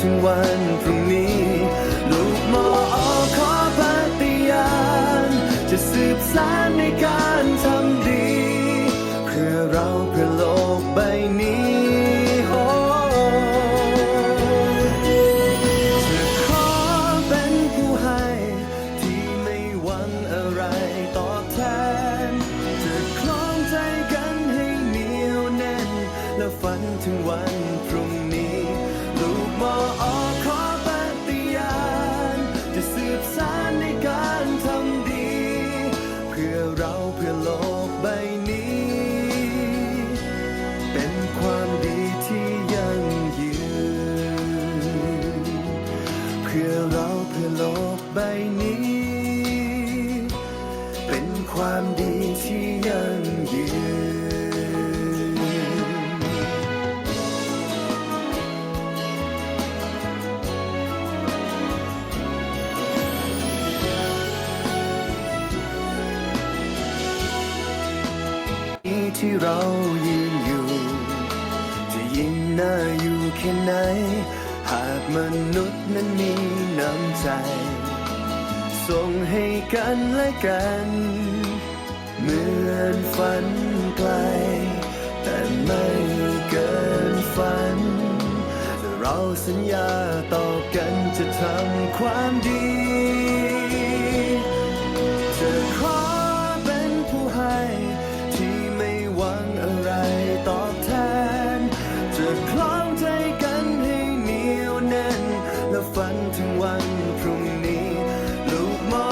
ถึงวันพรุ่งนี้ ลูกหมอขอปฏิญาณจะสืบสานในการทำ ที่ยั่งยืน ที่เรายืนอยู่ จะยิ่งน่าอยู่แค่ไหน หากมนุษย์นั้นมีน้ำใจ ส่งให้กันและกัน สัญญาต่อกันจะทำความดี จะขอเป็นผู้ให้ ที่ไม่หวังอะไรตอบแทน จะคล้องใจกันให้เหนียวแน่น และฝันถึงวันพรุ่งนี้ ลูกหมอ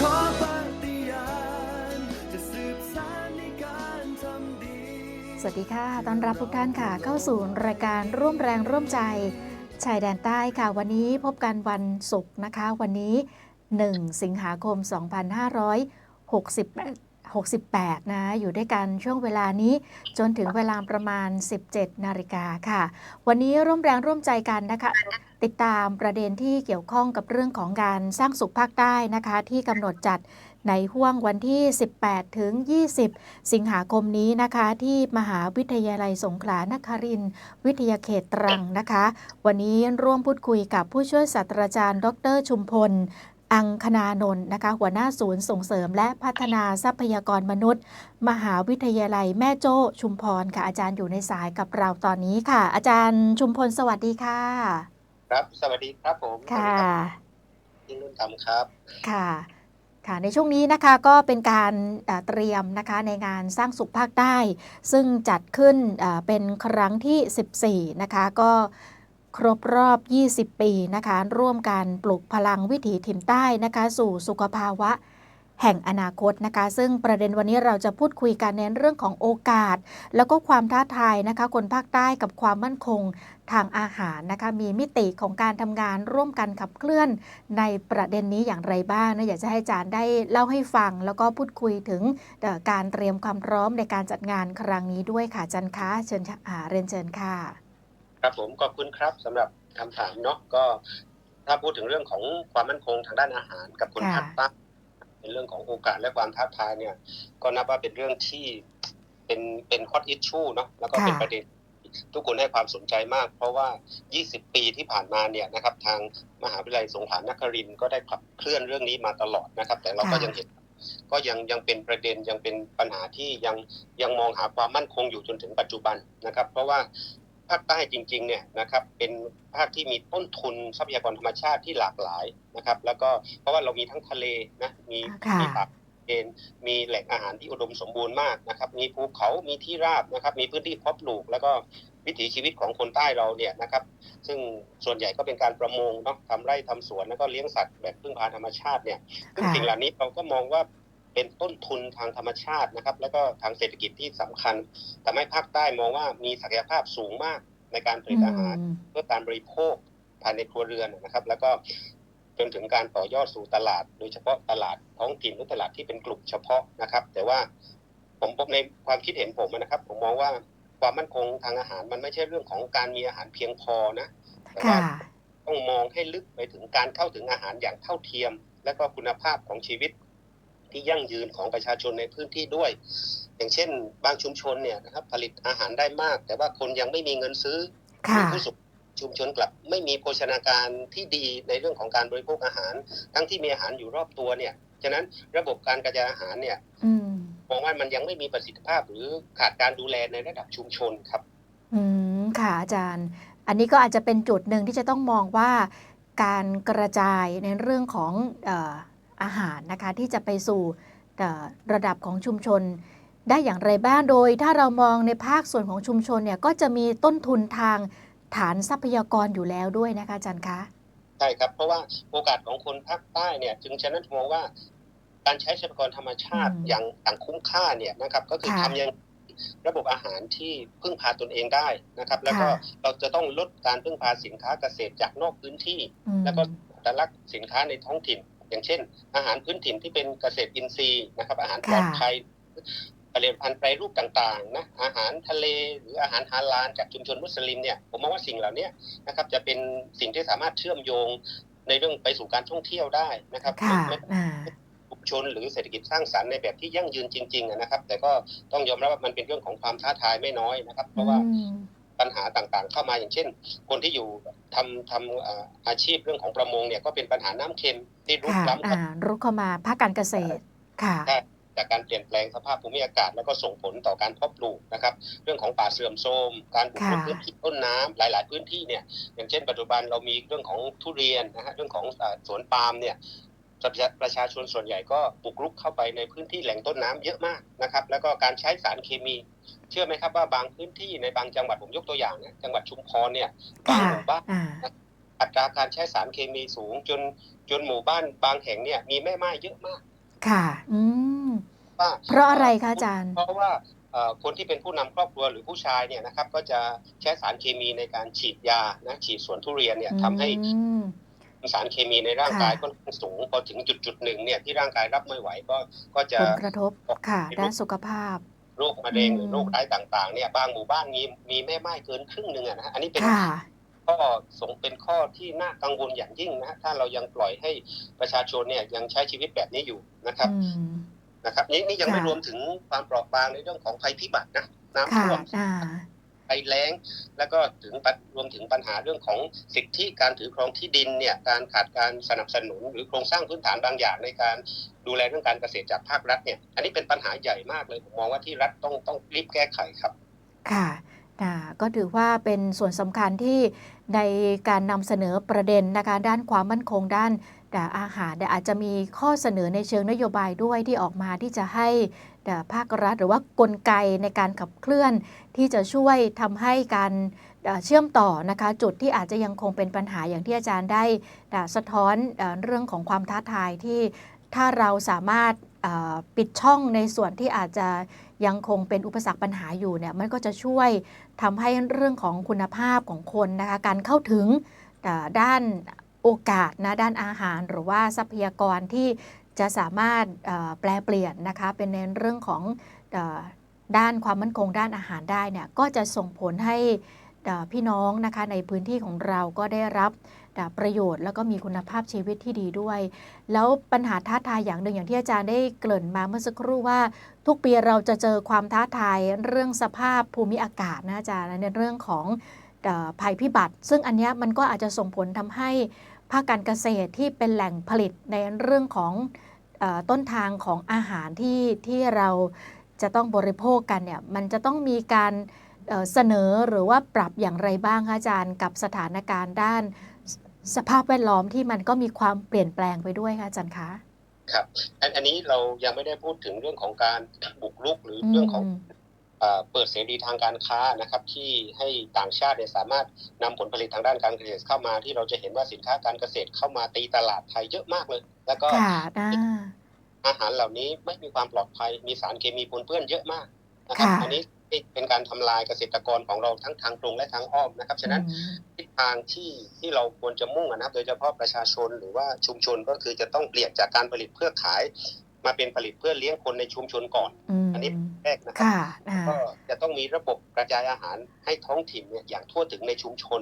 ขอปฏิญาณจะสืบสานในการทำดี สวัสดีค่ะ ต้อนรับทุกท่านค่ะ เข้าสู่รายการร่วมแรงร่วมใจ ชายแดนใต้ค่ะวันนี้พบกันวันศุกร์นะคะ วันนี้ 1 สิงหาคม 2568 68 นะ อยู่ด้วยกันช่วงเวลานี้จนถึงเวลาประมาณ 17 นาฬิกาค่ะ วันนี้ร่วมแรงร่วมใจกันนะคะ ติดตามประเด็นที่เกี่ยวข้องกับเรื่องของการสร้างสุขภาคใต้นะคะ ที่กำหนดจัด ในห่วงวันที่ 18 ถึง 20 สิงหาคมนี้นะคะ ที่มหาวิทยาลัยสงขลานครินทร์วิทยาเขตตรังนะคะ วันนี้ร่วมพูดคุยกับผู้ช่วยศาสตราจารย์ ดร ชุมพลอังคณานนท์นะคะ หัวหน้าศูนย์ส่งเสริมและพัฒนาทรัพยากรมนุษย์ มหาวิทยาลัยแม่โจ้ชุมพรค่ะ อาจารย์อยู่ในสายกับเราตอนนี้ค่ะ อาจารย์ชุมพลสวัสดีค่ะ ครับ สวัสดีครับผมค่ะที่รุ่นทำครับ ค่ะ ค่ะในช่วงนี้นะคะก็เป็นการเตรียมนะคะในงานสร้างสุขภาคใต้ ซึ่งจัดขึ้นเอ่อเป็นครั้งที่ 14 นะคะก็ครบรอบ 20 ปีนะคะ ร่วมกันปลุกพลังวิถีถิ่นใต้นะคะ สู่สุขภาวะ แห่งอนาคตนะคะ ซึ่งประเด็นวันนี้เราจะพูดคุยกันในเรื่องของโอกาส แล้วก็ความท้าทายนะคะ คนภาคใต้กับความมั่นคงทางอาหารนะคะ มีมิติของการทำงานร่วมกันขับเคลื่อนในประเด็นนี้อย่างไรบ้างนะอยากจะให้อาจารย์ได้เล่าให้ฟัง แล้วก็พูดคุยถึงการเตรียมความพร้อมในการจัดงานครั้งนี้ด้วยค่ะอาจันคะเชิญอาเรียนเชิญค่ะ ครับผมขอบคุณครับสำหรับคำถามเนาะก็ถ้าพูดถึงเรื่องของความมั่นคงทางด้านอาหารกับคนภาคใต้ เป็นเรื่องของโอกาสและความท้าทายเนี่ย ก็นับว่าเป็นเรื่องที่เป็นเป็นฮอตอิชชูเนาะแล้วก็เป็นประเด็นทุกคนให้ความสนใจมาก เพราะว่า 20 ปีที่ผ่านมาเนี่ยนะครับ ทางมหาวิทยาลัยสงขลานครินทร์ก็ได้ขับเคลื่อนเรื่องนี้มาตลอดนะครับ แต่เราก็ยังเห็นก็ยังยังเป็นประเด็นยังเป็นปัญหาที่ยังยังมองหาความมั่นคงอยู่จนถึงปัจจุบันนะครับ เพราะว่า ภาคใต้จริงๆเนี่ยนะครับเป็นภาคที่มีต้นทุนทรัพยากรธรรมชาติที่หลากหลายนะครับ แล้วก็เพราะว่าเรามีทั้งทะเลนะมีค่ะมีป่าเอนมีแหล่งอาหารที่อุดมสมบูรณ์มากนะครับ มีภูเขา มีที่ราบนะครับ มีพื้นที่เพาะปลูก แล้วก็วิถีชีวิตของคนใต้เราเนี่ยนะครับ ซึ่งส่วนใหญ่ก็เป็นการประมงเนาะทำไร่ทำสวนแล้วก็เลี้ยงสัตว์แบบพึ่งพาธรรมชาติเนี่ยซึ่งค่ะสิ่งเหล่านี้เราก็มองว่า เป็นต้นทุนทางธรรมชาตินะครับ แล้วก็ทางเศรษฐกิจที่สำคัญทำให้ภาคใต้มองว่ามีศักยภาพสูงมากในการผลิตอาหารอืมเพื่อการบริโภคภายในครัวเรือนนะครับ แล้วก็จนถึงการต่อยอดสู่ตลาด โดยเฉพาะตลาดท้องถิ่นหรือตลาดที่เป็นกลุ่มเฉพาะนะครับ แต่ว่าผมพบในความคิดเห็นผมนะครับ ผมมองว่าความมั่นคงทางอาหารมันไม่ใช่เรื่องของการมีอาหารเพียงพอนะแต่ว่าค่ะต้องมองให้ลึกไปถึงการเข้าถึงอาหารอย่างเท่าเทียม และก็คุณภาพของชีวิต ที่ยั่งยืนของประชาชนในพื้นที่ด้วย อย่างเช่น บางชุมชนเนี่ยนะครับผลิตอาหารได้มาก แต่ว่าคนยังไม่มีเงินซื้อค่ะมีผู้สูงชุมชนกลับไม่มีโภชนาการที่ดีในเรื่องของการบริโภคอาหาร ทั้งที่มีอาหารอยู่รอบตัวเนี่ยฉะนั้นระบบการกระจายอาหารเนี่ยอืมมองว่ามันยังไม่มีประสิทธิภาพหรือขาดการดูแลในระดับชุมชนครับ อืมค่ะอาจารย์ อันนี้ก็อาจจะเป็นจุดหนึ่งที่จะต้องมองว่าการกระจายในเรื่องของเอ ออาหารนะคะที่จะไปสู่เอ่อระดับของชุมชนได้อย่างไรบ้าง โดยถ้าเรามองในภาคส่วนของชุมชนเนี่ยก็จะมีต้นทุนทางฐานทรัพยากรอยู่แล้วด้วยนะคะอาจารย์คะ ใช่ครับ เพราะว่าโอกาสของคนภาคใต้เนี่ยจึงฉะนั้นมองว่าการใช้ทรัพยากรธรรมชาติอืมอย่างอย่างคุ้มค่าเนี่ยนะครับก็คือค่ะทำยังระบบอาหารที่พึ่งพาตนเองได้นะครับ แล้วก็ค่ะเราจะต้องลดการพึ่งพาสินค้าเกษตรจากนอกพื้นที่อืมแล้วก็อัตลักษณ์สินค้าในท้องถิ่น อย่างเช่น อาหารพื้นถิ่นที่เป็นเกษตรอินทรีย์นะครับ อาหารปลอดค่ะภัยผลิตภัณฑ์แปรรูปต่างๆนะอาหารทะเลหรืออาหารฮาลาลจากชุมชนมุสลิมเนี่ยผมมองว่าสิ่งเหล่านี้นะครับจะเป็นสิ่งที่สามารถเชื่อมโยงในเรื่องไปสู่การท่องเที่ยวได้นะครับค่ะไม่อ่าชุมชนหรือเศรษฐกิจสร้างสรรค์ในแบบที่ยั่งยืนจริงๆอะนะครับ แต่ก็ต้องยอมรับว่ามันเป็นเรื่องของความท้าทายไม่น้อยนะครับ เพราะว่าอืม ปัญหาต่างๆ เข้ามาอย่างเช่น คนที่อยู่ทำทำเอ่ออาชีพเรื่องของประมงเนี่ยก็เป็นปัญหาน้ำเค็มที่รุกค่ะล้ำอ่าเข้ารุกเข้ามาภาคการเกษตรค่ะจากการเปลี่ยนแปลงสภาพภูมิอากาศ แล้วก็ส่งผลต่อการเพาะปลูกนะครับ เรื่องของป่าเสื่อมโทรมการบุกรุกค่ะพื้นที่ต้นน้ำหลาย ๆ พื้นที่เนี่ยอย่างเช่น ปัจจุบันเรามีเรื่องของทุเรียนนะฮะเรื่องของเอ่อสวนปาล์มเนี่ย ประชาประชาชนส่วนใหญ่ก็บุกรุกเข้าไปในพื้นที่แหล่งต้นน้ำเยอะมากนะครับ แล้วก็การใช้สารเคมี เชื่อไหมครับว่าบางพื้นที่ในบางจังหวัดผมยกตัวอย่างนะจังหวัดชุมพรเนี่ยบางค่ะหมู่บ้านอ่าอัตราการใช้สารเคมีสูงจนจนหมู่บ้านบางแห่งเนี่ยมีแม่ไม้เยอะมาก ค่ะ อืมว่าเพราะอะไรคะอาจารย์ เพราะว่าเอ่อคนที่เป็นผู้นำครอบครัวหรือผู้ชายเนี่ยนะครับ ก็จะใช้สารเคมีในการฉีดยานะฉีดสวนทุเรียนเนี่ยทำให้อื มสารเคมีในร่างกายค่ะก็สูงพอถึงจุดจุดๆหนึ่งเนี่ยที่ร่างกายรับไม่ไหวก็ก็จะผลกระทบค่ะด้านสุขภาพโรคมะเร็งอืมหรือโรคร้ายต่างๆเนี่ยบางหมู่บ้านมีมีแม่ไม้เกินครึ่งหนึ่งอะนะฮะอันนี้เป็นค่ะข้อสงเป็นข้อที่น่ากังวลอย่างยิ่งนะฮะถ้าเรายังปล่อยให้ประชาชนเนี่ยยังใช้ชีวิตแบบนี้อยู่นะครับอืมนะครับนี่นี่ยังไม่ค่ะรวมถึงความเปราะบางในเรื่องของภัยพิบัตินะน้ำค่ะท่วมอ่า ภัยแล้ง แล้วก็ถึงรวมถึงปัญหาเรื่องของสิทธิการถือครองที่ดินเนี่ยการขาดการสนับสนุน หรือโครงสร้างพื้นฐานบางอย่างในการดูแลเรื่องการเกษตรจากภาครัฐเนี่ยอันนี้เป็นปัญหาใหญ่มากเลยผมมองว่าที่รัฐต้องต้องรีบแก้ไขครับ ค่ะก็ถือว่าเป็นส่วนสำคัญที่ในการนำเสนอประเด็นนะคะด้านความมั่นคงด้านอาหารอาจจะมีข้อเสนอในเชิงนโยบายด้วยที่ออกมาที่จะให้ ภาครัฐ หรือว่ากลไกในการขับเคลื่อนที่จะช่วยทำให้การเชื่อมต่อนะคะจุดที่อาจจะยังคงเป็นปัญหาอย่างที่อาจารย์ได้สะท้อนเรื่องของความท้าทายที่ถ้าเราสามารถปิดช่องในส่วนที่อาจจะยังคงเป็นอุปสรรคปัญหาอยู่เนี่ยมันก็จะช่วยทำให้เรื่องของคุณภาพของคนนะคะการเข้าถึงด้านโอกาสนะด้านอาหารหรือว่าทรัพยากรที่ จะสามารถแปลเปลี่ยนนะคะเป็นในเรื่องของด้านความมั่นคงด้านอาหารได้เนี่ยก็จะส่งผลให้พี่น้องนะคะในพื้นที่ของเราก็ได้รับประโยชน์แล้วก็มีคุณภาพชีวิตที่ดีด้วย แล้วปัญหาท้าทายอย่างหนึ่งอย่างที่อาจารย์ได้เกริ่นมาเมื่อสักครู่ว่า ทุกปีเราจะเจอความท้าทายเรื่องสภาพภูมิอากาศนะอาจารย์ในเรื่องของภัยพิบัติ ซึ่งอันนี้มันก็อาจจะส่งผลทำให้ภาคการเกษตรที่เป็นแหล่งผลิตในเรื่องของ ต้นทางของอาหารที่ที่เราจะต้องบริโภคกันเนี่ยมันจะต้องมีการเอ่อเสนอหรือว่าปรับอย่างไรบ้างคะอาจารย์ กับสถานการณ์ด้านสสภาพแวดล้อมที่มันก็มีความเปลี่ยนแปลงไปด้วยค่ะอาจารย์คะครับอันอันนี้เรายังไม่ได้พูดถึงเรื่องของการบุกรุกหรือเรื่องของม เอ่อเปิดเสรีทางการค้านะครับที่ให้ต่างชาติเนี่ยสามารถนำผลผลิตทางด้านการเกษตรเข้ามาที่เราจะเห็นว่าสินค้าการเกษตรเข้ามาตีตลาดไทยเยอะมากเลย แล้วก็ค่ะอ่าอาหารเหล่านี้ไม่มีความปลอดภัยมีสารเคมีปนเปื้อนเยอะมากนะครับค่ะอันนี้เป็นการทำลายเกษตรกรของเราทั้งทางตรงและทางอ้อมนะครับ ฉะนั้นอืมทิศทางที่ที่เราควรจะมุ่งอะนะครับ โดยเฉพาะประชาชนหรือว่าชุมชนก็คือจะต้องเปลี่ยนจากการผลิตเพื่อขาย มาเป็นผลิตเพื่อเลี้ยงคนในชุมชนก่อนอืมอันนี้แรกนะครับค่ะอ่าก็จะต้องมีระบบกระจายอาหารให้ท้องถิ่นเนี่ยอย่างทั่วถึงในชุมชน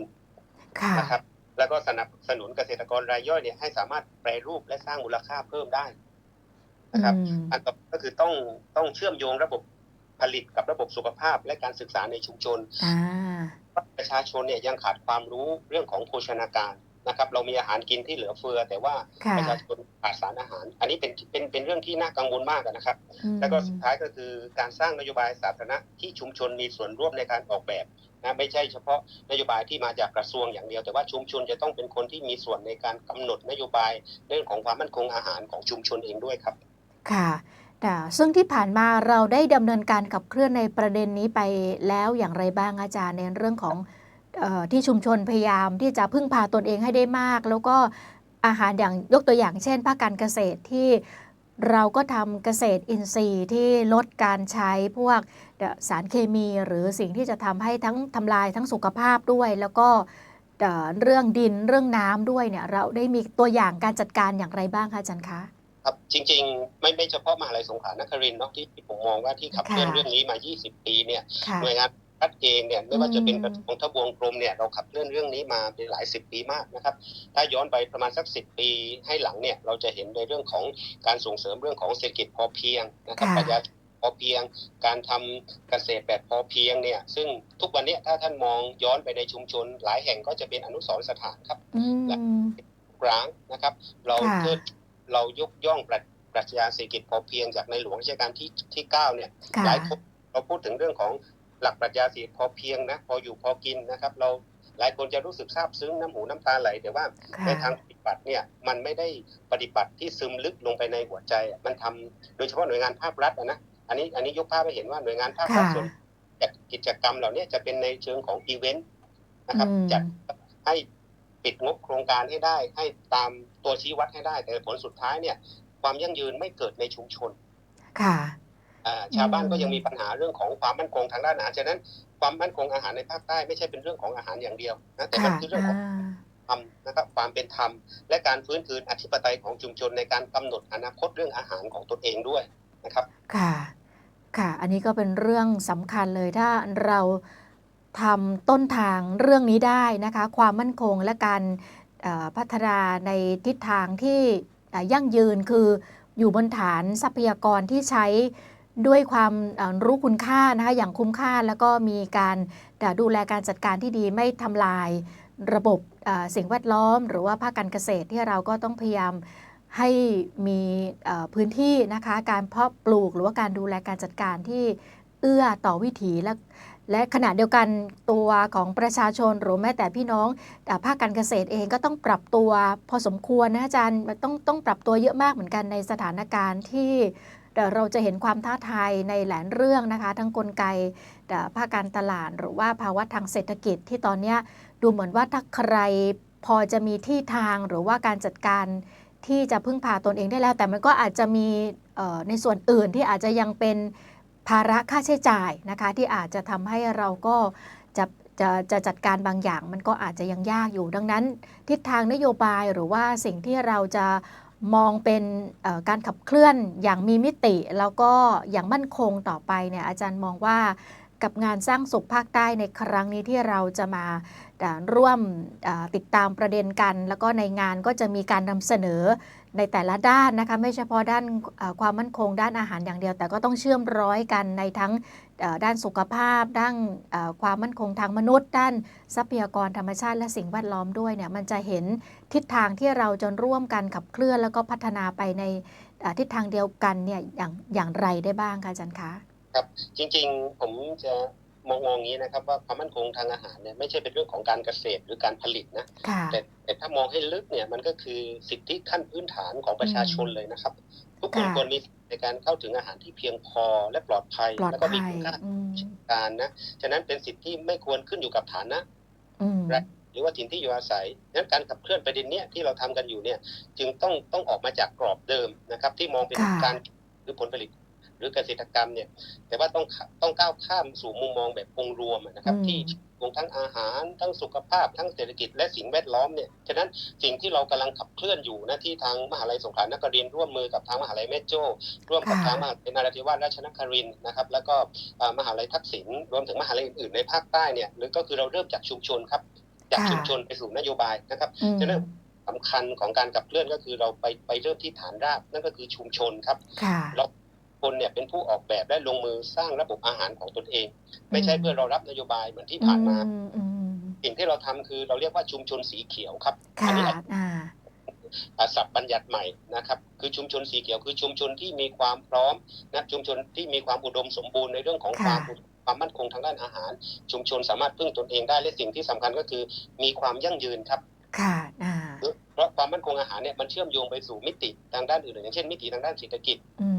ค่ะนะครับ แล้วก็สนับสนุนเกษตรกรรายย่อยเนี่ยให้สามารถแปรรูปและสร้างมูลค่าเพิ่มได้นะครับอืมอันต่อไปก็คือต้องต้องเชื่อมโยงระบบผลิตกับระบบสุขภาพและการศึกษาในชุมชนอ่าเพประชาชนเนี่ยยังขาดความรู้เรื่องของโภชนาการ นะครับเรามีอาหารกินที่เหลือเฟือ แต่ว่าค่ะประชาชนขาดสารอาหาร อันนี้เป็นเป็นเป็นเรื่องที่น่ากังวลมากนะครับอืมแล้วก็สุดท้ายก็คือการสร้างนโยบายสาธารณะที่ชุมชนมีส่วนร่วมในการออกแบบนะไม่ใช่เฉพาะนโยบายที่มาจากกระทรวงอย่างเดียว แต่ว่าชุมชนจะต้องเป็นคนที่มีส่วนในการกำหนดนโยบายเรื่องของความมั่นคงอาหารของชุมชนเองด้วยครับ ค่ะแต่ซึ่งที่ผ่านมาเราได้ดำเนินการขับเคลื่อนในประเด็นนี้ไปแล้วอย่างไรบ้างอาจารย์ในเรื่องของเออ ที่ชุมชนพยายามที่จะพึ่งพาตนเองให้ได้มาก แล้วก็อาหารอย่างยกตัวอย่างเช่นภาคการเกษตรที่เราก็ทำเกษตรอินทรีย์ที่ลดการใช้พวกสารเคมีหรือสิ่งที่จะทำให้ทั้งทำลายทั้งสุขภาพด้วย แล้วก็เอ่อเรื่องดินเรื่องน้ำด้วยเนี่ยเราได้มีตัวอย่างการจัดการอย่างไรบ้างคะอาจารย์คะครับจริงๆ ไม่ไม่เฉพาะมหาลัยสงขลานครินทร์เนาะที่ที่ผมมองว่าที่ขับเคลื่อนค่ะเรื่องนี้มา 20 ปีเนี่ยค่ะหน่วยงาน รัฐเองเนี่ยไม่ว่าจะเป็นอืมกระทรวงทบวงกรมเนี่ยเราขับเคลื่อนเรื่องนี้มาเป็นหลายสิบปีมากนะครับ ถ้าย้อนไปประมาณสักสิปีให้หลังเนี่ยเราจะเห็นในเรื่องของการส่งเสริมเรื่องของเศรษฐกิจพอเพียงนะครับค่ะปรัชญาพอเพียงการทำเกษตรแบบพอเพียงเนี่ยซึ่งทุกวันเนี้ถ้าท่านมองย้อนไปในชุมชน หลายแห่งก็จะเป็นอนุสรณ์สถานครับอืมร้างนะครับ เราค่ะเทิดเรายกย่องปรัชปรัชญาเศรษฐกิจพอเพียงจากในหลวงรัชกาลที่ที่เก้าเนี่ยค่ะหลายคนเราพูดถึงเรื่องของ หลักปรัชญาเศรษฐกิจพอเพียงนะพออยู่พอกินนะครับ เราหลายคนจะรู้สึกซาบซึ้งน้ำหูน้ำตาไหล แต่ว่าค่ะในทางปฏิบัติเนี่ยมันไม่ได้ปฏิบัติที่ซึมลึกลงไปในหัวใจอะมันทำโดยเฉพาะหน่วยงานภาครัฐอะนะอันนี้อันนี้ยกภาพให้เห็นว่าหน่วยงานภาครัฐค่ะส่วนจัดกิจกรรมเหล่านี้จะเป็นในเชิงของอีเวนต์นะครับอืมจัดให้ปิดงบโครงการให้ได้ ให้ตามตัวชี้วัดให้ได้ แต่ผลสุดท้ายเนี่ย ความยั่งยืนไม่เกิดในชุมชน ค่ะอ่า ชาวบ้านก็ยังมีปัญหาเรื่องของความมั่นคงทางด้านอาหารฉะนั้นความมั่นคงอาหารในภาคใต้ไม่ใช่เป็นเรื่องของอาหารอย่างเดียวนะแต่มันคือเรื่องของธรรมนะครับความเป็นธรรม และการฟื้นคืนอธิปไตยของชุมชนในการกำหนดอนาคตเรื่องอาหารของตนเองด้วยนะครับ ค่ะ ค่ะ อันนี้ก็เป็นเรื่องสำคัญเลยถ้าเราทำต้นทางเรื่องนี้ได้นะคะ ความมั่นคงและการพัฒนาในทิศทางที่ยั่งยืนคืออยู่บนฐานทรัพยากรที่ใช้ ด้วยความรู้คุณค่านะคะอย่างคุ้มค่าแล้วก็มีการดูแลการจัดการที่ดีไม่ทำลายระบบสิ่งแวดล้อม หรือว่าภาคการเกษตรที่เราก็ต้องพยายามให้มีพื้นที่นะคะการเพาะปลูกหรือว่าการดูแลการจัดการที่เอื้อต่อวิถีและและขณะเดียวกันตัวของประชาชนหรือแม้แต่พี่น้องภาคการเกษตรเองก็ต้องปรับตัวพอสมควรนะอาจารย์ต้องต้องปรับตัวเยอะมากเหมือนกันในสถานการณ์ที่ เอ่เราจะเห็นความท้าทายในหลายเรื่องนะคะ ทั้งกลไกภาคการตลาดหรือว่าภาวะทางเศรษฐกิจที่ตอนนี้ดูเหมือนว่าถ้าใครพอจะมีที่ทางหรือว่าการจัดการที่จะพึ่งพาตนเองได้แล้ว แต่มันก็อาจจะมีในส่วนอื่นที่อาจจะยังเป็นภาระค่าใช้จ่ายนะคะ ที่อาจจะทำให้เราก็จะจะจะจัดการบางอย่างมันก็อาจจะยังยากอยู่ ดังนั้น ทิศทางนโยบายหรือว่าสิ่งที่เราจะ มองเป็นการขับเคลื่อนอย่างมีมิติ แล้วก็อย่างมั่นคงต่อไปเนี่ยอาจารย์มองว่ากับงานสร้างสุขภาคใต้ในครั้งนี้ที่เราจะมาร่วมติดตามประเด็นกัน แล้วก็ในงานก็จะมีการนำเสนอในแต่ละด้านนะคะไม่เฉพาะด้านความมั่นคงด้านอาหารอย่างเดียว แต่ก็ต้องเชื่อมร้อยกันในทั้ง ด้านสุขภาพ ด้านอ่าความมั่นคงทางมนุษย์ ด้านทรัพยากรธรรมชาติและสิ่งแวดล้อมด้วยเนี่ยมันจะเห็นทิศทางที่เราจะร่วมกันขับเคลื่อนแล้วก็พัฒนาไปในอ่าทิศทางเดียวกันเนี่ยอย่างอย่างไรได้บ้างคะอาจารย์คะครับจริงๆผมจะมองมองอย่างนี้นะครับว่าความมั่นคงทางอาหารเนี่ยไม่ใช่เป็นเรื่องของการเกษตรหรือการผลิตนะค่ะแต่แต่ถ้ามองให้ลึกเนี่ยมันก็คือสิทธิขั้นพื้นฐานของประชาชนเลยนะครับ ทุกคนค่ะควรมีสิทธิ ในการเข้าถึงอาหารที่เพียงพอและปลอดภัยปลอดแล้วก็ภัมียคุณค่าอืมการนะฉะนั้นเป็นสิทธิที่ไม่ควรขึ้นอยู่กับฐานะอืมหรือว่าถิ่นที่อยู่อาศัยดังนั้นการขับเคลื่อนประเด็นเนี้ยที่เราทำกันอยู่เนี่ย จึงต้องต้องออกมาจากกรอบเดิมนะครับ ที่มองเป็นค่ะการหรือผลผลิต หรือเกษตรกรรมเนี่ยแต่ว่าต้องต้องก้าวข้ามสู่มุมมองแบบองค์รวมอะนะครับอืมที่รวมทั้งอาหารทั้งสุขภาพ ทั้งเศรษฐกิจและสิ่งแวดล้อมเนี่ยฉะนั้นสิ่งที่เรากำลังขับเคลื่อนอยู่นะที่ทางมหาลัยสงขลานครินทร์ร่วมมือกับทางมหาลัยแม่โจ้ร่วมกับค่ะทางมหาลัยนราธิวาสราชนครินทร์นะครับแล้วก็เอ่อมหาลัยทักษิณรวมถึงมหาลัยอื่นๆในภาคใต้เนี่ยหรือก็คือเราเริ่มจากชุมชนครับจากค่ะชุมชนไปสู่นโยบายนะครับอืมฉะนั้นสำคัญของการขับเคลื่อนก็คือเราไปไปเริ่มที่ฐานรากนั่นก็คือชุมชนครับค่ะเรา คนเนี่ยเป็นผู้ออกแบบและลงมือสร้างระบบอาหารของตนเอง ไม่ใช่เพื่อเรารับนโยบายเหมือนที่ผ่านมาอืมอืมสิ่งที่เราทำคือเราเรียกว่าชุมชนสีเขียวครับค่ะอันี้อ่าอ่าศัพท์บัญญัติใหม่นะครับ คือชุมชนสีเขียวคือชุมชนที่มีความพร้อมนะชุมชนที่มีความอุดมสมบูรณ์ในเรื่องของความค่ะความมั่นคงทางด้านอาหาร ชุมชนสามารถพึ่งตนเองได้และสิ่งที่สำคัญก็คือ มีความยั่งยืนครับค่ะอ่าเพราะความมั่นคงอาหารเนี่ยมันเชื่อมโยงไปสู่มิติทางด้านอื่นๆอย่างเช่นมิติทางด้านเศรษฐกิจอื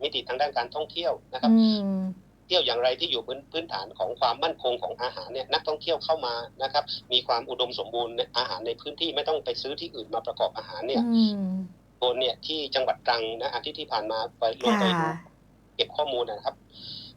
มมิติทางด้านการท่องเที่ยวนะครับอืมเที่ยวอย่างไรที่อยู่พื้นพื้นฐานของความมั่นคงของอาหารเนี่ยนักท่องเที่ยวเข้ามานะครับ มีความอุดมสมบูรณ์ในอาหารในพื้นที่ไม่ต้องไปซื้อที่อื่นมาประกอบอาหารเนี่ยอืมโดนเนี่ยที่จังหวัดตรังนะอาทิตย์ที่ผ่านมาไปลงค่ะไปดูเก็บข้อมูลนะครับ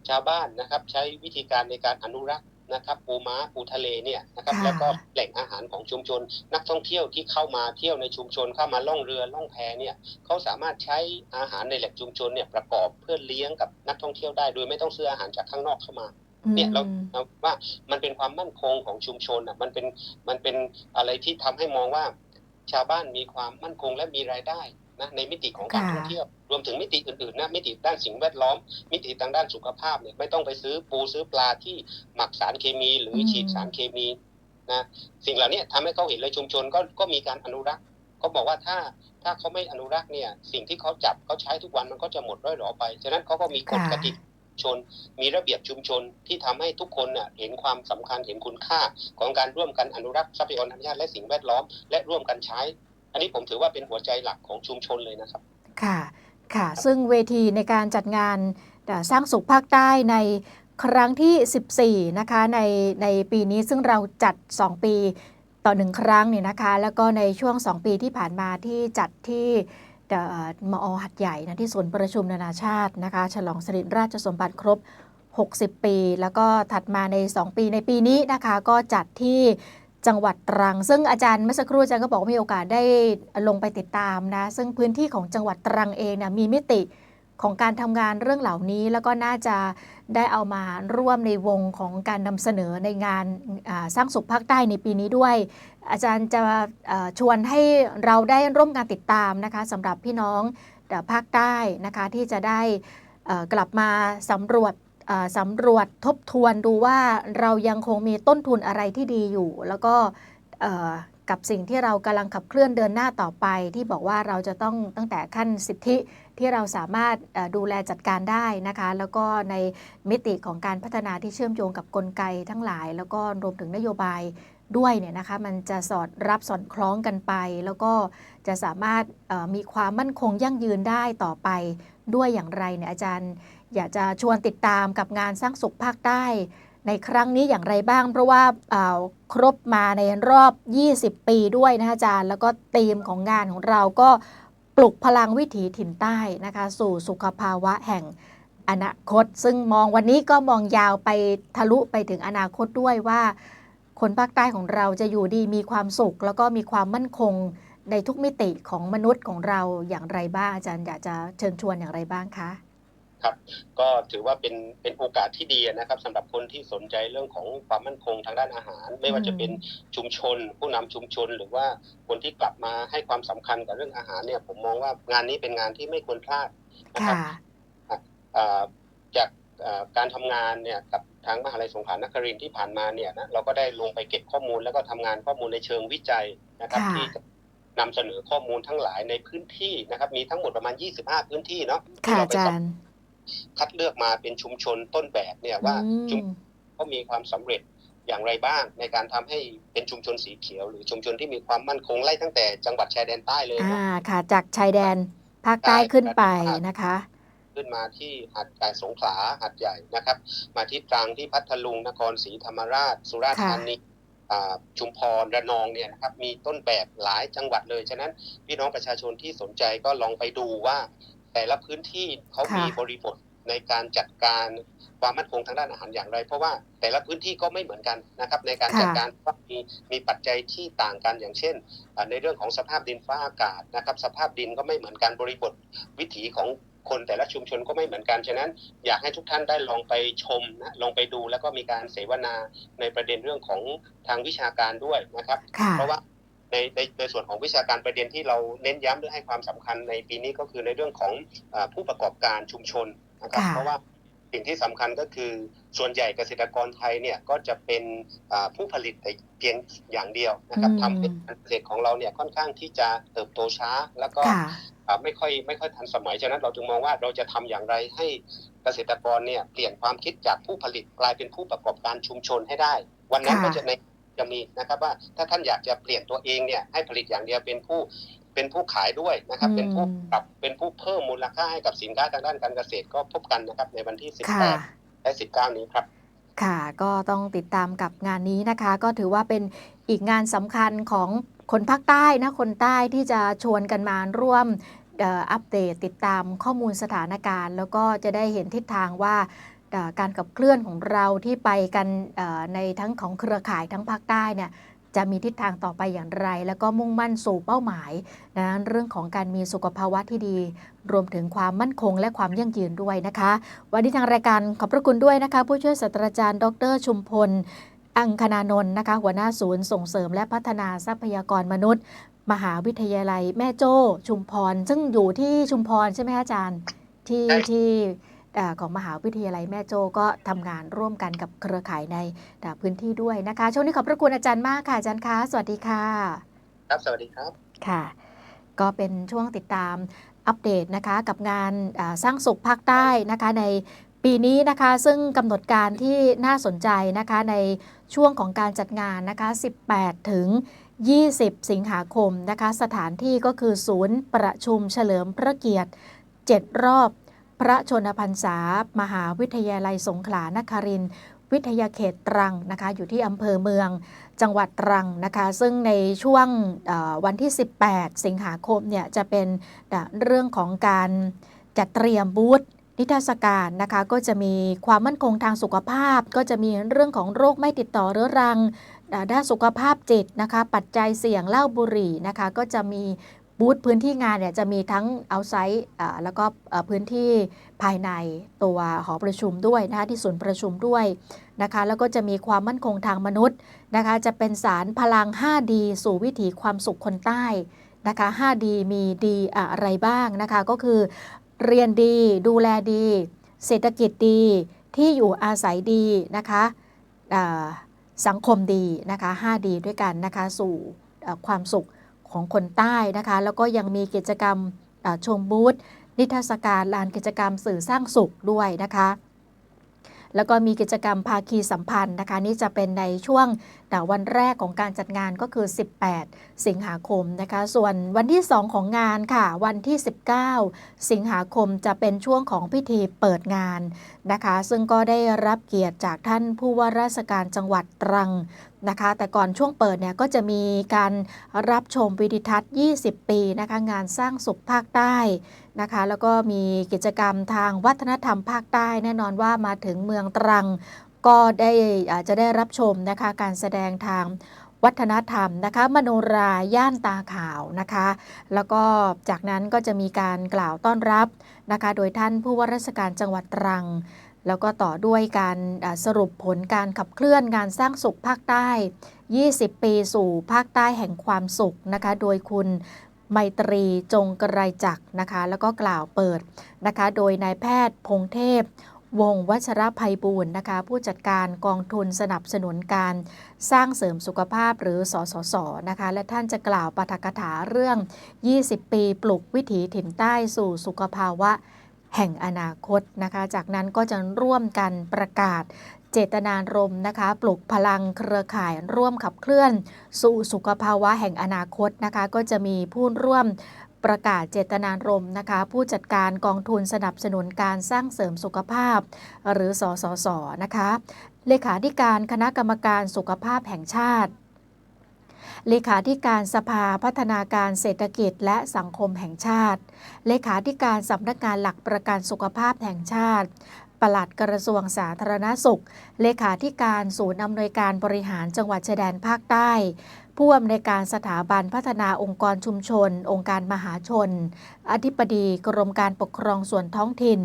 ชาวบ้านนะครับ ใช้วิธีการในการอนุรักษ์ นะครับปูม้าปูทะเลเนี่ยนะครับค่ะแล้วก็แหล่งอาหารของชุมชน นักท่องเที่ยวที่เข้ามาเที่ยวในชุมชนเข้ามาล่องเรือล่องแพเนี่ยเขาสามารถใช้อาหารในแหล่งชุมชนเนี่ยประกอบเพื่อเลี้ยงกับนักท่องเที่ยวได้โดยไม่ต้องซื้ออาหารจากข้างนอกเข้ามาเนี่ยเราอืมเราว่ามันเป็นความมั่นคงของชุมชนอะมันเป็นมันเป็นอะไรที่ทำให้มองว่า ชาวบ้านมีความมั่นคงและมีรายได้ นะในมิติของการค่ะท่องเที่ยวรวมถึงมิติอื่นๆนะมิติด้านสิ่งแวดล้อม มิติทางด้านสุขภาพเนี่ยไม่ต้องไปซื้อปูซื้อปลาที่หมักสารเคมี หรืออมฉีดสารเคมีนะสิ่งเหล่านี้ทำให้เขาเห็นเลยชุมชนก็ก็มีการอนุรักษ์เขาบอกว่าถ้าถ้าเขาไม่อนุรักษ์เนี่ยสิ่งที่เขาจับเขาใช้ทุกวันมันก็จะหมดร่อยหรอไปฉะนั้นเขาก็มีกฎค่ะกติกาชนมีระเบียบชุมชนที่ทำให้ทุกคนน่ะเห็นความสำคัญเห็นคุณค่าของการร่วมกันอนุรักษ์ทรัพยากรธรรมชาติและสิ่งแวดล้อม และร่วมกันใช้ อันนี้ผมถือว่าเป็นหัวใจหลักของชุมชนเลยนะครับ ค่ะ ค่ะ ซึ่งเวทีในการจัดงานสร้างสุขภาคใต้ในครั้งที่ 14 นะคะ ในในปีนี้ซึ่งเราจัด 2 ปีต่อหนึ่งครั้งเนี่ยนะคะ แล้วก็ในช่วง 2 ปีที่ผ่านมาที่จัดที่มอหัดใหญ่นะที่ศูนย์ประชุมนานาชาตินะคะ ฉลองสริราชสมบัติครบ 60 ปี แล้วก็ถัดมาใน 2 ปีในปีนี้นะคะ ก็จัดที่ จังหวัดตรัง ซึ่งอาจารย์เมื่อสักครู่อาจารย์ก็บอกว่ามีโอกาสได้ลงไปติดตามนะ ซึ่งพื้นที่ของจังหวัดตรังเองเนี่ยมีมิติของการทำงานเรื่องเหล่านี้ แล้วก็น่าจะได้เอามาร่วมในวงของการนำเสนอในงานสร้างสุขภาคใต้ในปีนี้ด้วย อาจารย์จะชวนให้เราได้ร่วมการติดตามนะคะสำหรับพี่น้องภาคใต้นะคะที่จะได้กลับมาสำรวจ สำรวจทบทวนดูว่าเรายังคงมีต้นทุนอะไรที่ดีอยู่ แล้วก็กับสิ่งที่เรากำลังขับเคลื่อนเดินหน้าต่อไป ที่บอกว่าเราจะต้องตั้งแต่ขั้นสิทธิที่เราสามารถดูแลจัดการได้นะคะ แล้วก็ในมิติของการพัฒนาที่เชื่อมโยงกับกลไกทั้งหลาย แล้วก็รวมถึงนโยบายด้วยเนี่ยนะคะมันจะสอดรับสอดคล้องกันไป แล้วก็จะสามารถมีความมั่นคงยั่งยืนได้ต่อไปด้วยอย่างไรเนี่ยอาจารย์ อยากจะชวนติดตามกับงานสร้างสุขภาคใต้ในครั้งนี้อย่างไรบ้าง เพราะว่าครบมาในรอบ 20 ปีด้วยนะคะอาจารย์ แล้วก็ธีมของงานของเราก็ปลุกพลังวิถีถิ่นใต้นะคะ สู่สุขภาวะแห่งอนาคต ซึ่งมองวันนี้ก็มองยาวไปทะลุไปถึงอนาคตด้วยว่า คนภาคใต้ของเราจะอยู่ดีมีความสุข แล้วก็มีความมั่นคงในทุกมิติของมนุษย์ของเราอย่างไรบ้างอาจารย์อยากจะเชิญชวนอย่างไรบ้างคะ ก็ถือว่าเป็นเป็นโอกาสที่ดีนะครับสำหรับคนที่สนใจเรื่องของความมั่นคงทางด้านอาหาร ไม่ว่าจะเป็นชุมชน ผู้นำชุมชน หรือว่าคนที่กลับมาให้ความสำคัญกับเรื่องอาหารเนี่ย ผมมองว่างานนี้เป็นงานที่ไม่ควรพลาดนะครับค่ะอ่าจากอ่าการทำงานเนี่ยกับทางมหาลัยสงขลานครินทร์ที่ผ่านมาเนี่ยนะเราก็ได้ลงไปเก็บข้อมูลแล้วก็ทำงานข้อมูลในเชิงวิจัยนะครับค่ะที่จะนำเสนอข้อมูลทั้งหลายในพื้นที่นะครับ มีทั้งหมดประมาณ 25 พื้นที่เนาะที่ค่ะเราอาไปจารย์ คัดเลือกมาเป็นชุมชนต้นแบบเนี่ยว่าอืมชุมเขามีความสำเร็จอย่างไรบ้างในการทำให้เป็นชุมชนสีเขียว หรือชุมชนที่มีความมั่นคงไล่ตั้งแต่จังหวัดชายแดนใต้เลยอ่านะค่ะ จากชายแดนภาคใต้ขึ้นไปนะคะ ขึ้นมาที่หัดใหญ่สงขลาหัดใหญ่นะครับ มาที่ตรังที่พัทลุงนครศรีธรรมราช สุราษฎร์ค่ะธานีอ่าชุมพรระนองเนี่ยนะครับมีต้นแบบหลายจังหวัดเลย ฉะนั้นพี่น้องประชาชนที่สนใจก็ลองไปดูว่า แต่ละพื้นที่เขามีบริบทในการจัดการความมั่นคงทางด้านอาหารอย่างไร เพราะว่าแต่ละพื้นที่ก็ไม่เหมือนกันนะครับ ในการจัดการว่ามีมีปัจจัยที่ต่างกันอย่างเช่นอ่าในเรื่องของสภาพดินฟ้าอากาศนะครับ สภาพดินก็ไม่เหมือนกันบริบทวิถีของคนแต่ละชุมชนก็ไม่เหมือนกัน ฉะนั้นอยากให้ทุกท่านได้ลองไปชมนะลองไปดูแล้วก็มีการเสวนาในประเด็นเรื่องของทางวิชาการด้วยนะครับค่ะเพราะว่า ในในในส่วนของวิชาการประเด็นที่เราเน้นย้ำหรือให้ความสำคัญในปีนี้ก็คือในเรื่องของอาผู้ประกอบการชุมชนนะครับค่ะเพราะว่าสิ่งที่สำคัญก็คือส่วนใหญ่เกษตรกรไทยเนี่ยก็จะเป็นอ่าผู้ผลิตแต่เพียงอย่างเดียวนะครับอืมทำให้การเกษตรของเราเนี่ยค่อนข้างที่จะเติบโตช้า แล้วก็ค่ะอ่าไม่ค่อยไม่ค่อยทันสมัยฉะนั้นเราจึงมองว่าเราจะทำอย่างไรให้เกษตรกรเนี่ยเปลี่ยนความคิดจากผู้ผลิตกลายเป็นผู้ประกอบการชุมชนให้ได้ วันนั้นค่ะก็จะใน จะมีนะครับว่าถ้าท่านอยากจะเปลี่ยนตัวเองเนี่ยให้ผลิตอย่างเดียวเป็นผู้เป็นผู้ขายด้วยนะครับ เป็นผู้ปรับเป็นผู้เพิ่มมูลค่าให้กับสินค้าทางด้านการเกษตรก็พบกันนะครับในวันที่ค่ะ18 และ 19 นี้ครับค่ะก็ต้องติดตามกับงานนี้นะคะ ก็ถือว่าเป็นอีกงานสำคัญของคนภาคใต้นะคนใต้ที่จะชวนกันมาร่วมเอ่ออัปเดตติดตามข้อมูลสถานการณ์ แล้วก็จะได้เห็นทิศทางว่าเอ่อ การขับเคลื่อนของเราที่ไปกันในทั้งของเครือข่ายทั้งภาคใต้เนี่ยจะมีทิศทางต่อไปอย่างไร แล้วก็มุ่งมั่นสู่เป้าหมายนะเรื่องของการมีสุขภาวะที่ดี รวมถึงความมั่นคงและความยั่งยืนด้วยนะคะ วันนี้ทางรายการขอบพระคุณด้วยนะคะ ผู้ช่วยศาสตราจารย์ ดร ชุมพล อังคณานนท์นะคะหัวหน้าศูนย์ส่งเสริมและพัฒนาทรัพยากรมนุษย์ มหาวิทยาลัยแม่โจ้ ชุมพร ซึ่งอยู่ที่ชุมพรใช่ไหมคะอาจารย์ที่ที่ ของมหาวิทยาลัยแม่โจ้ก็ทำงานร่วมกันกับเครือข่ายในแต่พื้นที่ด้วยนะคะ ช่วงนี้ขอบพระคุณอาจารย์มากค่ะอาจารย์คะสวัสดีค่ะ ครับสวัสดีครับค่ะ ก็เป็นช่วงติดตามอัปเดตนะคะกับงานอ่าสร้างสุขภาคใต้นะคะในปีนี้นะคะซึ่งกำหนดการที่น่าสนใจนะคะในช่วงของการจัดงานนะคะ 18 ถึง 20 สิงหาคมนะคะ สถานที่ก็คือศูนย์ประชุมเฉลิมพระเกียรติ 7 รอบ พระชนพรรษามหาวิทยาลัยสงขลานครินทร์วิทยาเขตตรังนะคะอยู่ที่อำเภอเมืองจังหวัดตรังนะคะซึ่งในช่วงวันที่ 18 สิงหาคมเนี่ยจะเป็นเรื่องของการจัดเตรียมบูธนิทรรศการนะคะก็จะมีความมั่นคงทางสุขภาพ ก็จะมีเรื่องของโรคไม่ติดต่อเรื้อรังด้านสุขภาพจิตนะคะปัจจัยเสี่ยงเหล้าบุหรี่นะคะก็จะมี บูธพื้นที่งานเนี่ยจะมีทั้งเอาไซต์แล้วก็พื้นที่ภายในตัวหอประชุมด้วยนะคะที่ศูนย์ประชุมด้วยนะคะแล้วก็จะมีความมั่นคงทางมนุษย์นะคะจะเป็นสารพลัง 5D สู่วิถีความสุขคนใต้นะคะ 5D มีดีอะไรบ้างนะคะก็คือเรียนดีดูแลดี เศรษฐกิจดีที่อยู่อาศัยดีนะคะสังคมดีนะคะ 5D ด้วยกันนะคะสู่ความสุข ของคนใต้นะคะ แล้วก็ยังมีกิจกรรมชมบูธนิทรรศการลานกิจกรรมสื่อสร้างสุขด้วยนะคะ แล้วก็มีกิจกรรมภาคีสัมพันธ์นะคะ นี่จะเป็นในช่วงแต่วันแรกของการจัดงานก็คือ 18 สิงหาคมนะคะ ส่วนวันที่ 2 ของงานค่ะ วันที่ 19 สิงหาคมจะเป็นช่วงของพิธีเปิดงานนะคะ ซึ่งก็ได้รับเกียรติจากท่านผู้ว่าราชการจังหวัดตรัง นะคะ แต่ก่อนช่วงเปิดเนี่ยก็จะมีการรับชมวิดิทัศน์ 20 ปีนะคะงานสร้างสุขภาคใต้นะคะ แล้วก็มีกิจกรรมทางวัฒนธรรมภาคใต้แน่นอนว่ามาถึงเมืองตรัง ก็ได้อาจจะได้รับชมนะคะการแสดงทางวัฒนธรรมนะคะมโนราย่านตาขาวนะคะ แล้วก็จากนั้นก็จะมีการกล่าวต้อนรับนะคะ โดยท่านผู้ว่าราชการจังหวัดตรัง แล้วก็ต่อด้วยการสรุปผลการขับเคลื่อนงานสร้างสุขภาคใต้ 20 ปีสู่ภาคใต้แห่งความสุขนะคะ โดยคุณไมตรีจงกระไรจักนะคะ แล้วก็กล่าวเปิดนะคะ โดยนายแพทย์พงเทพ วงวัชรภัยบูรณ์นะคะ ผู้จัดการกองทุนสนับสนุนการสร้างเสริมสุขภาพหรือสสสนะคะ และท่านจะกล่าวปาฐกถาเรื่อง 20 ปีปลุกวิถีถิ่นใต้สู่สุขภาวะ แห่งอนาคตนะคะ จากนั้นก็จะร่วมกันประกาศเจตนารมณ์นะคะ ปลุกพลังเครือข่ายร่วมขับเคลื่อน สู่สุขภาวะแห่งอนาคตนะคะ ก็จะมีผู้ร่วมประกาศเจตนารมณ์นะคะ ผู้จัดการกองทุนสนับสนุนการสร้างเสริมสุขภาพ หรือสสสนะคะ เลขาธิการคณะกรรมการสุขภาพแห่งชาติ เลขาธิการสภาพัฒนาการเศรษฐกิจและสังคมแห่งชาติ เลขาธิการสำนักงานหลักประกันสุขภาพแห่งชาติปลัดกระทรวงสาธารณสุข เลขาธิการศูนย์อำนวยการบริหารจังหวัดชายแดนภาคใต้ ผู้อำนวยการสถาบันพัฒนาองค์กรชุมชน องค์การมหาชน อธิบดีกรมการปกครองส่วนท้องถิ่น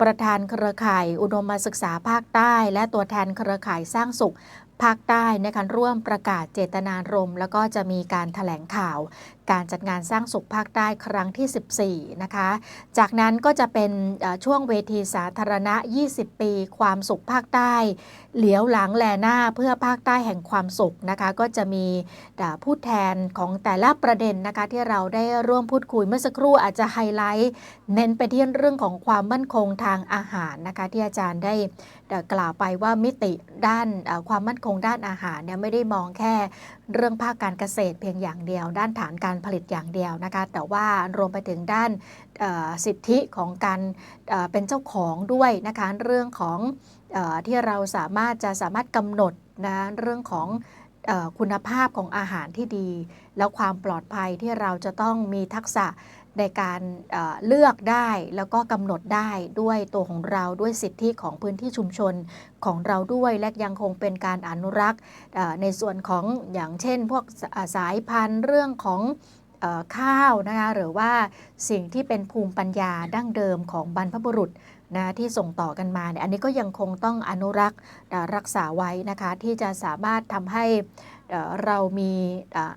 ประธานเครือข่ายอุดมศึกษาภาคใต้ และตัวแทนเครือข่ายสร้างสุข ภาคใต้ในะคะร่วมประกาศเจตนารมณ์แล้วก็จะมีการถแถลงข่าว การจัดงานสร้างสุขภาคใต้ครั้งที่ 14 นะคะ จากนั้นก็จะเป็นช่วงเวทีสาธารณะ 20 ปี ความสุขภาคใต้ เหลียวหลังแลหน้าเพื่อภาคใต้แห่งความสุขนะคะ ก็จะมีผู้แทนของแต่ละประเด็นนะคะที่เราได้ร่วมพูดคุยเมื่อสักครู่อาจจะไฮไลท์เน้นไปที่เรื่องของความมั่นคงทางอาหารนะคะ ที่อาจารย์ได้กล่าวไปว่ามิติด้านความมั่นคงด้านอาหารเนี่ยไม่ได้มองแค่เรื่องภาคการเกษตรเพียงอย่างเดียว ด้านฐานการผลิตอย่างเดียวนะคะ แต่ว่ารวมไปถึงด้านสิทธิของการเป็นเจ้าของด้วยนะคะเรื่องของ ที่เราสามารถจะสามารถกำหนดนะเรื่องของคุณภาพของอาหารที่ดี แล้วความปลอดภัยที่เราจะต้องมีทักษะในการเเลือกได้แล้วก็กำหนดได้ด้วยตัวของเราด้วยสิทธิของพื้นที่ชุมชนของเราด้วยและยังคงเป็นการอนุรักษ์ในส่วนของอย่างเช่น พวกสาสายพันธุ์เรื่องของข้าวนะคะหรือว่าสิ่งที่เป็นภูมิปัญญาดั้งเดิมของบรรพบุรุษ นะที่ส่งต่อกันมาเนี่ยอันนี้ก็ยังคงต้องอนุรักษ์รักษาไว้นะคะที่จะสามารถทำให้เรามี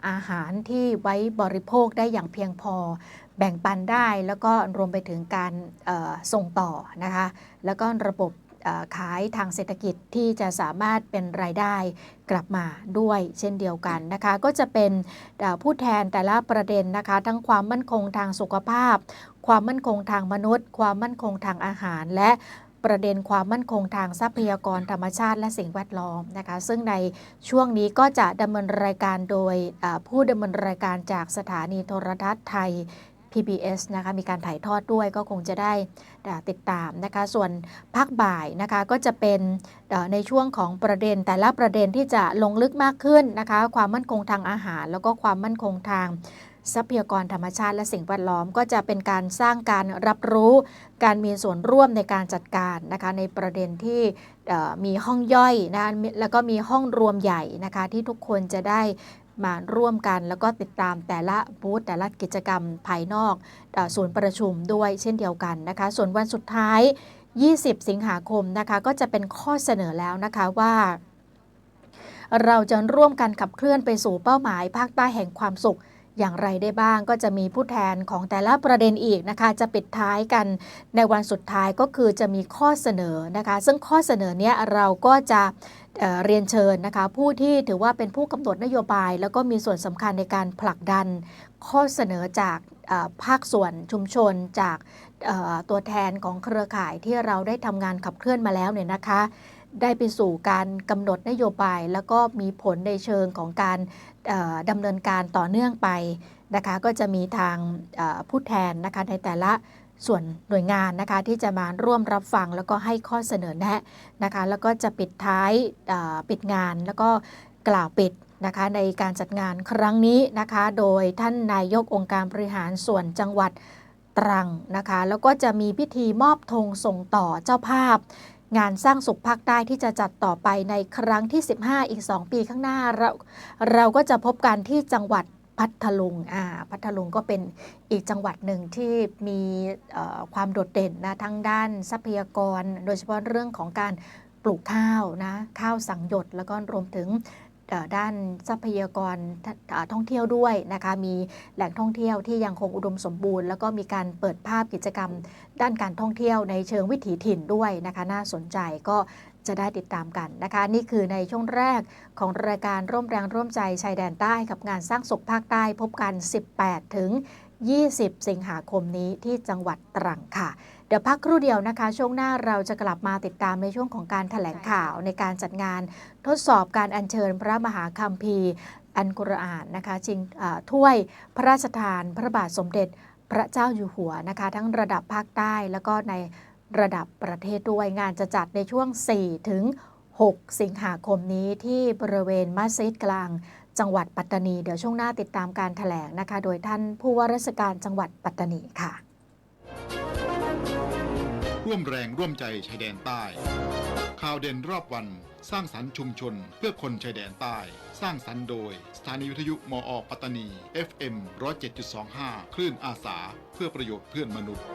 อาหารที่ไว้บริโภคได้อย่างเพียงพอ แบ่งปันได้แล้วก็รวมไปถึงการส่งต่อนะคะแล้วก็ระบบขายทางเศรษฐกิจที่จะสามารถเป็นรายได้กลับมาด้วยเช่นเดียวกันนะคะ ก็จะเป็นผู้แทนแต่ละประเด็นนะคะ ทั้งความมั่นคงทางสุขภาพ ความมั่นคงทางมนุษย์ ความมั่นคงทางอาหาร และประเด็นความมั่นคงทางทรัพยากรธรรมชาติและสิ่งแวดล้อมนะคะ ซึ่งในช่วงนี้ก็จะดำเนินรายการโดยผู้ดำเนินรายการจากสถานีโทรทัศน์ไทย PBS นะคะมีการถ่ายทอดด้วยก็คงจะได้ติดตามนะคะ ส่วนภาคบ่ายนะคะก็จะเป็นในช่วงของประเด็น แต่ละประเด็นที่จะลงลึกมากขึ้นนะคะ ความมั่นคงทางอาหาร แล้วก็ความมั่นคงทาง ทรัพยากรธรรมชาติและสิ่งแวดล้อม ก็จะเป็นการสร้างการรับรู้ การมีส่วนร่วมในการจัดการนะคะในประเด็นที่มีห้องย่อยนะแล้วก็มีห้องรวมใหญ่นะคะที่ทุกคนจะได้มาร่วมกันแล้วก็ติดตามแต่ละบูธแต่ละกิจกรรมภายนอกศูนย์ประชุมด้วยเช่นเดียวกันนะคะ ส่วนวันสุดท้าย 20 สิงหาคมนะคะก็จะเป็นข้อเสนอแล้วนะคะว่า เราจะร่วมกันขับเคลื่อนไปสู่เป้าหมายภาคใต้แห่งความสุข อย่างไรได้บ้างก็จะมีผู้แทนของแต่ละประเด็นอีกนะคะ จะปิดท้ายกันในวันสุดท้ายก็คือจะมีข้อเสนอนะคะ ซึ่งข้อเสนอเนี้ยเราก็จะเรียนเชิญนะคะ ผู้ที่ถือว่าเป็นผู้กำหนดนโยบาย แล้วก็มีส่วนสำคัญในการผลักดัน ข้อเสนอจากภาคส่วนชุมชนจากตัวแทนของเครือข่ายที่เราได้ทำงานขับเคลื่อนมาแล้วเนี่ยนะคะ ได้ไปสู่การกำหนดนโยบาย แล้วก็มีผลในเชิงของการ ดำเนินการต่อเนื่องไปนะคะก็จะมีทางผู้แทนนะคะในแต่ละส่วนหน่วยงานนะคะที่จะมาร่วมรับฟังแล้วก็ให้ข้อเสนอแนะนะคะแล้วก็จะปิดท้ายปิดงานแล้วก็กล่าวปิดนะคะในการจัดงานครั้งนี้นะคะโดยท่านนายกองค์การบริหารส่วนจังหวัดตรังนะคะแล้วก็จะมีพิธีมอบธงส่งต่อเจ้าภาพ งานสร้างสุขภาคใต้ที่จะจัดต่อไปในครั้งที่ 15 อีก 2 ปีข้างหน้าเราเราก็จะพบกันที่จังหวัดพัทลุงอ่าพัทลุงก็เป็นอีกจังหวัดหนึ่งที่มีความโดดเด่นนะทั้งด้านทรัพยากร โดยเฉพาะเรื่องของการปลูกข้าวนะข้าวสังหยดแล้วก็รวมถึง ด้านทรัพยากรท่องเที่ยวด้วยนะคะมีแหล่งท่องเที่ยวที่ยังคงอุดมสมบูรณ์ แล้วก็มีการเปิดภาพกิจกรรม ด้านการท่องเที่ยวในเชิงวิถีถิ่นด้วยนะคะน่าสนใจก็จะได้ติดตามกันนะคะ นี่คือในช่วงแรกของรายการร่วมแรงร่วมใจชายแดนใต้กับงานสร้างสุขภาคใต้พบกัน 18 ถึง 20 สิงหาคมนี้ที่จังหวัดตรังค่ะ เดี๋ยวพักครู่เดียวนะคะ ช่วงหน้าเราจะกลับมาติดตามในช่วงของการถแถลงข่าวในการจัดงานทดสอบการอัญเชิญพระมหาคัมภีร์ อันกุรอานนะคะชิงถ้วยพระราชทาน พระบาทสมเด็จพระเจ้าอยู่หัวนะคะ ทั้งระดับภาคใต้แล้วก็ในระดับประเทศด้วยงานจะจัดในช่วง 4 ถึง 6 สิงหาคมนี้ที่บริเวณมัสยิดกลาง จังหวัดปัตตานี เดี๋ยวช่วงหน้าติดตามการถแถลงนะคะ โดยท่านผู้ว่าราชการจังหวัดปัตตานีค่ะ ร่วมแรงร่วมใจชายแดนใต้ ข่าวเด่นรอบวัน สร้างสรรค์ชุมชนเพื่อคนชายแดนใต้ สร้างสรรค์โดย สถานีวิทยุมออปัตตานี FM 107.25 คลื่นอาสา เพื่อประโยชน์เพื่อนมนุษย์